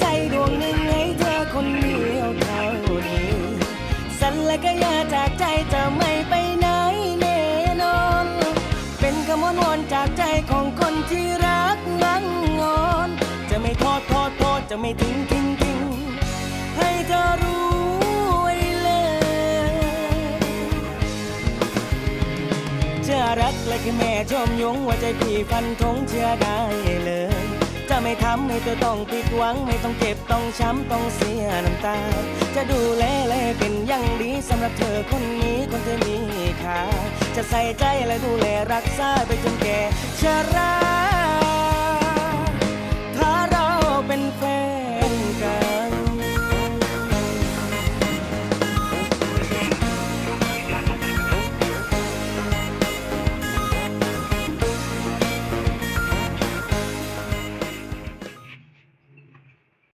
ใจดวงหนึ่งให้เธอคนเดียวเท่านี้สัญและก็อย่าจากใจจะไม่ไปไหนแน่นอน เป็นคำวอนวอนจากใจของคนที่รักนั่งงอน จะไม่โทษโทษโทษจะไม่ทิ้งทิ้งทิ้งให้เธอรู้ไว้เลยเชื่อรักและคือแม่ชมยงว่าใจพี่ฟันธงเชื่อได้เลย ไม่ทำให้เธอต้องผิดหวัง ไม่ต้องเจ็บต้องช้ำต้องเสียน้ำตา จะดูแลและเป็นอย่างดีสำหรับเธอคนนี้คนที่มีค่าจะใส่ใจและดูแลรักษาไปจนแก่ชรา